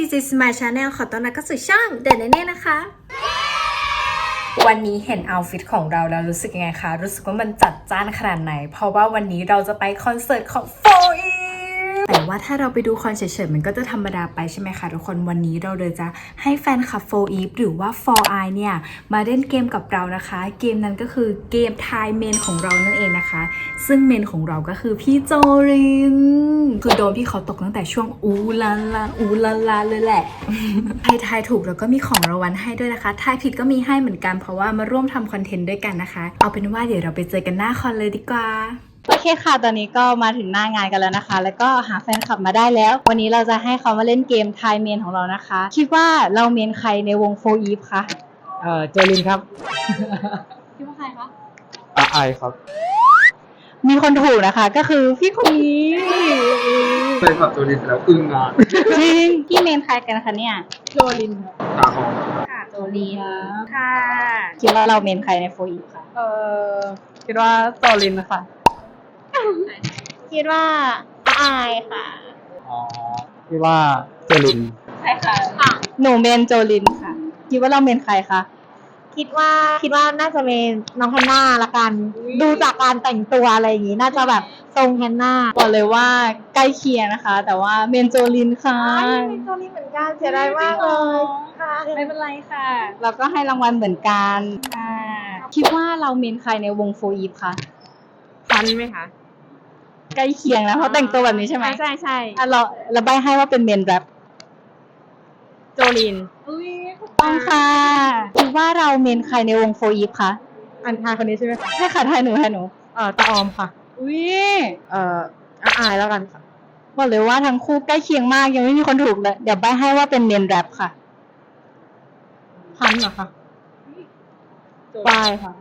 this is my channel ขอต้อนรับเข้าสู่ช่องเดนเน่นะคะ วันนี้เห็นเอาฟิตของเราแล้วรู้สึกยังไงคะ รู้สึกว่ามันจัดจ้านขนาดไหน เพราะว่าวันนี้เราจะไปคอนเสิร์ตของโฟ ว่าถ้าเราไปดูคอนเฉยๆมันก็จะธรรมดาไปใช่ไหมคะทุกคนวันนี้เราเลยจะให้แฟนคลับโฟอีฟหรือว่า For I เนี่ยมาเล่นเกมกับเรานะคะ เกมนั้นก็คือเกมทายเมนของเรานั่นเองนะคะ ซึ่งเมนของเราก็คือพี่โจริน คือโดนพี่เขาตกตั้งแต่ช่วงอูลาลาอูลาลาเลยแหละใครทายถูกแล้วก็มีของรางวัลให้ด้วยนะคะทายผิดก็มีให้เหมือนกันเพราะว่ามาร่วมทำคอนเทนต์ด้วยกันนะคะ เอาเป็นว่าเดี๋ยวเราไปเจอกันหน้าคอนเลยดีกว่า โอเคค่ะ ตอนนี้ก็มาถึงหน้างานกันแล้วนะคะ แล้วก็หาแฟนคลับมาได้แล้ว วันนี้เราจะให้เขามาเล่นเกมทายเมนของเรานะคะ คิดว่าเราเมนใครในวงโฟอีฟคะเอ่อเจอรินครับคิดว่าใครคะอาไอครับมีคนถูกนะคะ ก็คือพี่คนนี้เคยขับเจอรินแล้วอึ้งงานจริงพี่เมนใครกันคะเนี่ยโจลินตาหอมค่ะโจลินค่ะคิดว่าเราเมนใครในโฟอีฟคะเออคิดว่าโจลินค่ะ คิดว่าอายค่ะ อ๋อที่ว่าเจอรินใช่ค่ะ หนูเมนโจลินค่ะ คิดว่าเราเมนใครคะ คิดว่าคิดว่าน่าจะเป็นน้องแฮนนาละกันดูจากการแต่งตัวอะไรอย่างงี้ น่าจะแบบทรงแฮนนาบอกเลยว่าใกล้เคียงนะคะ แต่ว่าเมนโจลินค่ะ เป็นตัวนี้เหมือนกันเสียดายมากเลยค่ะไม่เป็นไรค่ะ เราก็ให้รางวัลเหมือนกัน อ่า คิดว่าเราเมนใครในวงโฟอีฟคะ พันไหมคะ ใกล้เคียงนะเพราะแต่งตัวแบบนี้ใช่ไหมใช่ใช่อะเราเราใบให้ว่าเป็นเมนแรปโจลินต้องค่ะคิดว่าเราเมนใครในวงโฟอีฟคะอันทายคนนี้ใช่ไหมคะใช่ค่ะทายหนูทายหนูเอ่อตาออมค่ะอุ้ยเอ่ออาอายแล้วกันค่ะบอกเลยว่าทั้งคู่ใกล้เคียงมากยังไม่มีคนถูกเลยเดี๋ยวใบให้ว่าเป็นเมนแรปค่ะพันเหรอคะปายค่ะ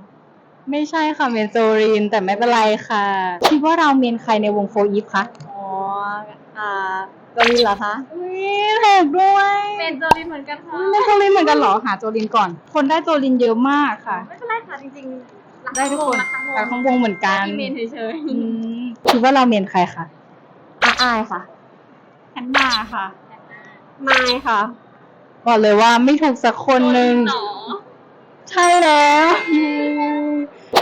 ไม่ใช่ค่ะเมนโจรินแต่ไม่เป็นไรค่ะ คิดว่าเราเมนใครในวงโฟอีฟคะอ๋ออ่าโจลินเหรอคะอุ้ยถูกด้วยเป็นโจลินเหมือนกันค่ะอุ๊ยเมนโจรินเหมือนกันเหรอหาโจรินก่อน คนได้โจรินเยอะมากค่ะ ไม่เป็นไรค่ะจริงๆได้ทุกคนแต่ของวงเหมือนกันที่เมนเฉยอืมคิดว่าเราเมนใครคะอาอายค่ะแอนนาค่ะมายค่ะบอกเลยว่าไม่ถูกสักคนหนึ่งหนอใช่แล้ว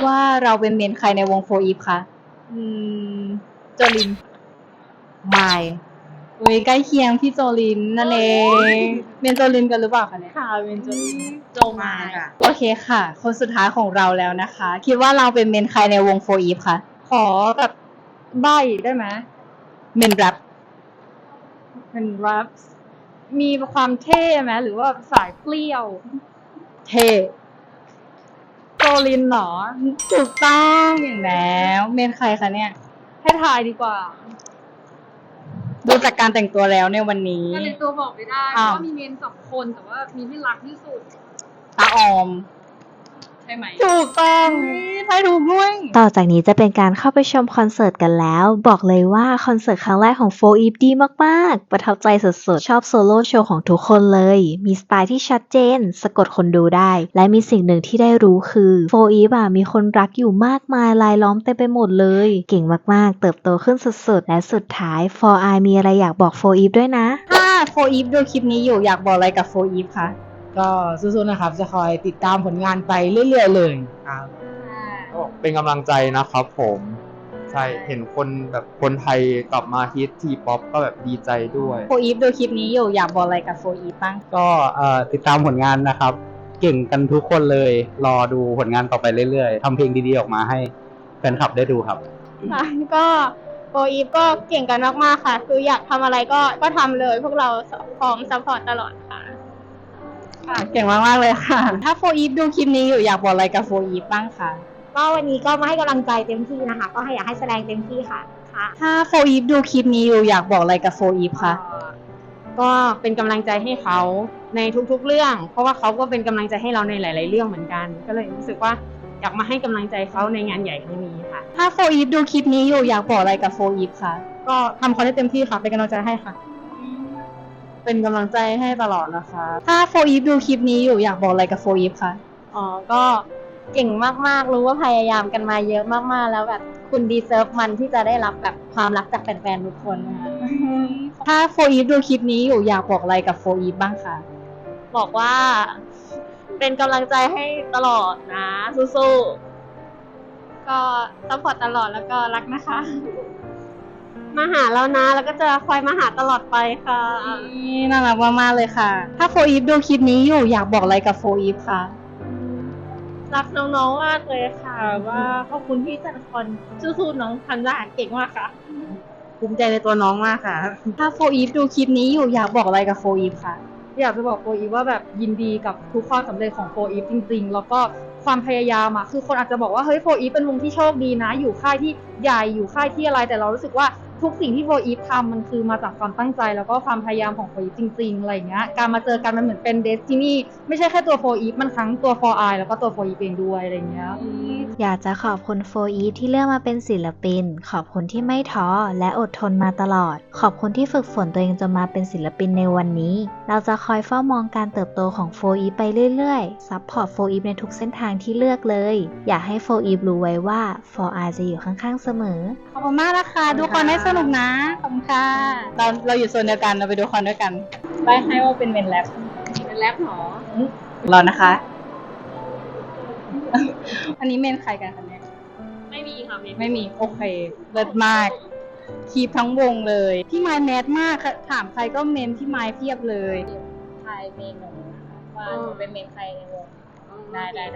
ว่าเราเป็นเมนใครในวงโฟอีฟคะอืมโจลินมายอุ้ยใกล้เคียงพี่โจลินนั่นเองเมนโจลินกันหรือเปล่าคะเนี่ย ค่ะเป็นโจลินโจมายค่ะ โอเคค่ะ คนสุดท้ายของเราแล้วนะคะ คิดว่าเราเป็นเมนใครในวงโฟอีฟคะขอแบบใบได้ไหมเมนแรปเป็นแรปมีความเท่ไหมหรือว่าสายเปรี้ยว เท่โจ ลินเหรอถูกต้องอย่างแล้ว เมนใครคะเนี่ย ให้ทายดีกว่า ดูจากการแต่งตัวแล้วในวันนี้ ก็ในตัวบอกไม่ได้เพอ้าว ราะว่ามีเมนสองคนแต่ว่ามีที่รักที่สุด ตาออมใช่ไหมถูกต้องใช่ถูกด้วย ต่อจากนี้จะเป็นการเข้าไปชมคอนเสิร์ตกันแล้ว บอกเลยว่าคอนเสิร์ตครั้งแรกของโฟอีฟดีมากๆ ประทับใจสุดๆ ชอบโซโล่โชว์ของทุกคนเลย มีสไตล์ที่ชัดเจน สะกดคนดูได้ และมีสิ่งหนึ่งที่ได้รู้คือโฟอีฟมีคนรักอยู่มากมายรายล้อมเต็มไปหมดเลย เก่งมากๆ เติบโตขึ้นสุดๆ และสุดท้าย For I มีอะไรอยากบอกโฟอีฟด้วยนะถ้าโฟอีฟดูคลิปนี้อยู่อยากบอกอะไรกับโฟอีฟคะ ก็สู้ๆนะครับ จะคอยติดตามผลงานไปเรื่อยๆเลยครับก็เป็นกำลังใจนะครับผม ใช่เห็นคนแบบคนไทยกลับมาฮิตทีป๊อปก็แบบดีใจด้วย โฟอีฟดูคลิปนี้อยู่อยากบอกอะไรกับโฟอีฟบ้างก็เอ่อติดตามผลงานนะครับ เก่งกันทุกคนเลย รอดูผลงานต่อไปเรื่อยๆทำเพลงดีๆออกมาให้แฟนคลับได้ดูครับ ค่ะก็โปรอีฟก็เก่งกันมาก ๆ ค่ะ คืออยากทำอะไรก็ก็ทำเลย พวกเราพร้อมซัพพอร์ตตลอดค่ะ เก่งมากมากๆเลยค่ะ ถ้าโฟอีฟดูคลิปนี้อยู่อยากบอกอะไรกับโฟอีฟบ้างคะก็วันนี้ก็มาให้กำลังใจเต็มที่นะคะ ก็ให้อยากให้แสดงเต็มที่ค่ะค่ะ ถ้าโฟอีฟดูคลิปนี้อยู่อยากบอกอะไรกับโฟอีฟคะก็เป็นกำลังใจให้เขาในทุกๆเรื่อง เพราะว่าเขาก็เป็นกำลังใจให้เราในหลาย ๆ เรื่องเหมือนกัน ก็เลยรู้สึกว่าอยากมาให้กำลังใจเขาในงานใหญ่ครั้งนี้ค่ะ ถ้าโฟอีฟดูคลิปนี้อยู่อยากบอกอะไรกับโฟอีฟคะก็ทำเขาได้เต็มที่ค่ะเป็นกำลังใจให้ค่ะ เป็นกำลังใจให้ตลอดนะคะ ถ้าโฟอีฟดูคลิปนี้อยู่อยากบอกอะไรกับโฟอีฟคะอ๋อก็เก่งมากๆ รู้ว่าพยายามกันมาเยอะมากๆ แล้วแบบคุณดีเซิร์ฟมันที่จะได้รับแบบความรักจากแฟนๆทุกคนนะคะถ้าโฟอีฟดูคลิปนี้อยู่อยากบอกอะไรกับโฟอีฟบ้างคะบอกว่า เป็นกำลังใจให้ตลอดนะสู้ๆก็ซัพพอร์ตตลอดแล้วก็รักนะคะ มาหาเรานะ แล้วก็จะคอยมาหาตลอดไปค่ะ นี่น่ารักมากๆเลยค่ะ ถ้าโฟอีฟดูคลิปนี้อยู่อยากบอกอะไรกับโฟอีฟคะรักน้องๆมากเลยค่ะ ว่าขอบคุณพี่จันทร์คอนสู้ๆน้องทำได้เก่งมากค่ะ ภูมิใจในตัวน้องมากค่ะ ถ้าโฟอีฟดูคลิปนี้อยู่อยากบอกอะไรกับโฟอีฟคะอยากจะบอกโฟอีฟว่าแบบยินดีกับทุกความสำเร็จของโฟอีฟจริง ๆ แล้วก็ความพยายามอะคือคนอาจจะบอกว่าเฮ้ยโฟอีฟเป็นวงที่โชคดีนะ อยู่ค่ายที่ใหญ่อยู่ค่ายที่อะไร แต่เรารู้สึกว่า ทุกสิ่งที่โฟอีฟทำมันคือมาจากความตั้งใจ แล้วก็ความพยายามของโฟอีฟจริงๆอะไรอย่างเงี้ยการมาเจอกันมันเหมือนเป็นเดสตินีไม่ใช่แค่ตัวโฟอีฟมันทั้งตัวโฟไอแล้วก็ตัวโฟอีฟเองด้วยอะไรอย่างเงี้ยอยากจะขอบคุณโฟอีฟที่เลือกมาเป็นศิลปิน ขอบคุณที่ไม่ท้อและอดทนมาตลอด ขอบคุณที่ฝึกฝนตัวเองจนมาเป็นศิลปินในวันนี้ เราจะคอยเฝ้ามองการเติบโตของโฟอีฟไปเรื่อยๆซัพพอร์ตโฟอีฟในทุกเส้นทางที่เลือกเลย อยากให้โฟอีฟรู้ไว้ว่าโฟอาจะอยู่ข้างๆเสมอขอบคุณมากนะคะดูคอนให้สนุกนะ ขอบคุณค่ะ เราเราอยู่โซนเดียวกัน เราไปดูคอนด้วยกันไปให้ว่าเป็นเมนแลบเป็นแรปหรอรอนะคะ อันนี้เมนใครกันคะเนี่ย ไม่มีค่ะไม่มีไม่มี โอเค เลิศมาก คีบทั้งวงเลย พี่ไม้แมสมากค่ะถามใครก็เมนพี่ไม้เพียบเลย ทายเมนหนูนะคะว่าหนูเป็นเมนใครในวง ได้ได้ได้